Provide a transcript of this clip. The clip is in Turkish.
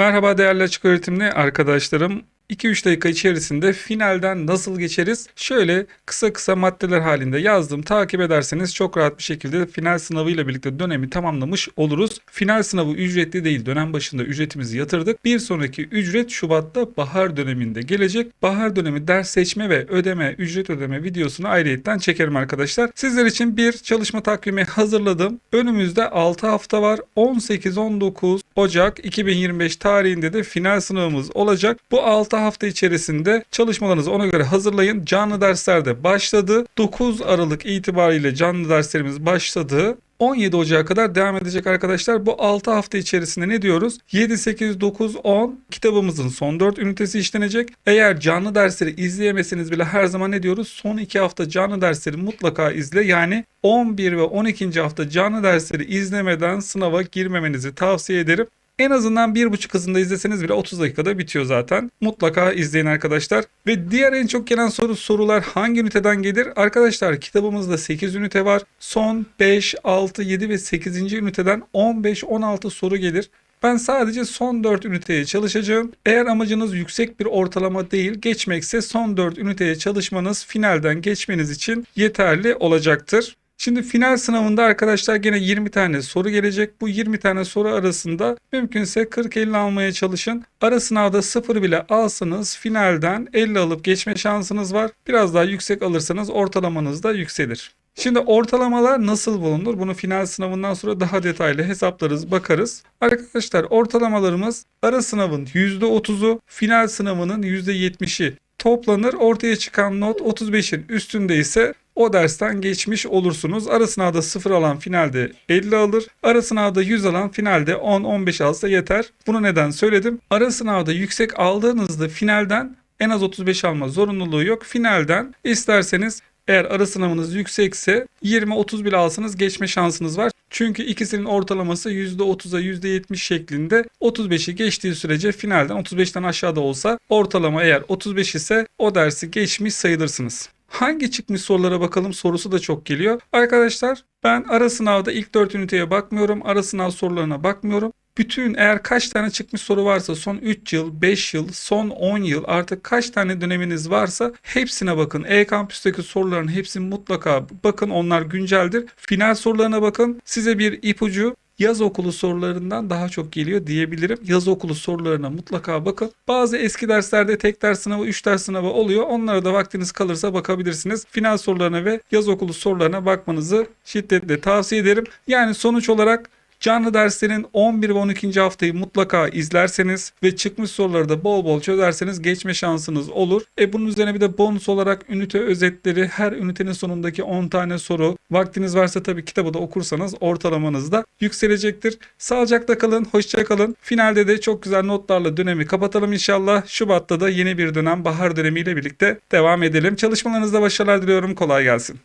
Merhaba değerli açık öğretimli arkadaşlarım. 2-3 dakika içerisinde finalden nasıl geçeriz? Şöyle kısa kısa maddeler halinde yazdım. Takip ederseniz çok rahat bir şekilde final sınavı ile birlikte dönemi tamamlamış oluruz. Final sınavı ücretli değil. Dönem başında ücretimizi yatırdık. Bir sonraki ücret Şubat'ta bahar döneminde gelecek. Bahar dönemi ders seçme ve ödeme, ücret ödeme videosunu ayrıyetten çekerim arkadaşlar. Sizler için bir çalışma takvimi hazırladım. Önümüzde 6 hafta var. 18-19 Ocak 2025 tarihinde de final sınavımız olacak. Bu 6 hafta içerisinde çalışmalarınızı ona göre hazırlayın. Canlı dersler de başladı. 9 Aralık itibariyle canlı derslerimiz başladı. 17 Ocak'a kadar devam edecek arkadaşlar. Bu 6 hafta içerisinde ne diyoruz? 7, 8, 9, 10 kitabımızın son 4 ünitesi işlenecek. Eğer canlı dersleri izleyemeseniz bile her zaman ne diyoruz? Son 2 hafta canlı dersleri mutlaka izle. Yani 11 ve 12. hafta canlı dersleri izlemeden sınava girmemenizi tavsiye ederim. En azından bir buçuk hızında izleseniz bile 30 dakikada bitiyor zaten. Mutlaka izleyin arkadaşlar. Ve diğer en çok gelen soru sorular hangi üniteden gelir? Arkadaşlar kitabımızda 8 ünite var. Son 5, 6, 7 ve 8. üniteden 15-16 soru gelir. Ben sadece son 4 üniteye çalışacağım. Eğer amacınız yüksek bir ortalama değil, geçmekse son 4 üniteye çalışmanız finalden geçmeniz için yeterli olacaktır. Şimdi final sınavında arkadaşlar gene 20 tane soru gelecek. Bu 20 tane soru arasında mümkünse 40-50 almaya çalışın. Ara sınavda 0 bile alsanız finalden 50 alıp geçme şansınız var. Biraz daha yüksek alırsanız ortalamanız da yükselir. Şimdi ortalamalar nasıl bulunur? Bunu final sınavından sonra daha detaylı hesaplarız, bakarız. Arkadaşlar ortalamalarımız ara sınavın %30'u, final sınavının %70'i toplanır. Ortaya çıkan not 35'in üstünde ise o dersten geçmiş olursunuz. Ara sınavda 0 alan finalde 50 alır. Ara sınavda 100 alan finalde 10-15 alsa yeter. Bunu neden söyledim? Ara sınavda yüksek aldığınızda finalden en az 35 alma zorunluluğu yok. Finalden isterseniz eğer ara sınavınız yüksekse 20-30 bile alsanız geçme şansınız var. Çünkü ikisinin ortalaması %30'a %70 şeklinde 35'i geçtiği sürece finalden 35'ten aşağıda olsa ortalama eğer 35 ise o dersi geçmiş sayılırsınız. Hangi çıkmış sorulara bakalım sorusu da çok geliyor. Arkadaşlar ben ara sınavda ilk 4 üniteye bakmıyorum. Ara sınav sorularına bakmıyorum. Bütün eğer kaç tane çıkmış soru varsa son 3 yıl, 5 yıl, son 10 yıl artık kaç tane döneminiz varsa hepsine bakın. E-Kampüs'teki soruların hepsini mutlaka bakın onlar günceldir. Final sorularına bakın. Size bir ipucu yaz okulu sorularından daha çok geliyor diyebilirim. Yaz okulu sorularına mutlaka bakın. Bazı eski derslerde tek ders sınavı, 3 ders sınavı oluyor. Onlara da vaktiniz kalırsa bakabilirsiniz. Final sorularına ve yaz okulu sorularına bakmanızı şiddetle tavsiye ederim. Yani sonuç olarak Canlı derslerin 11 ve 12. haftayı mutlaka izlerseniz ve çıkmış soruları da bol bol çözerseniz geçme şansınız olur. E bunun üzerine bir de bonus olarak ünite özetleri her ünitenin sonundaki 10 tane soru. Vaktiniz varsa tabii kitabı da okursanız ortalamanız da yükselecektir. Sağlıcakla kalın, hoşça kalın. Finalde de çok güzel notlarla dönemi kapatalım inşallah. Şubat'ta da yeni bir dönem bahar dönemiyle birlikte devam edelim. Çalışmalarınızda başarılar diliyorum. Kolay gelsin.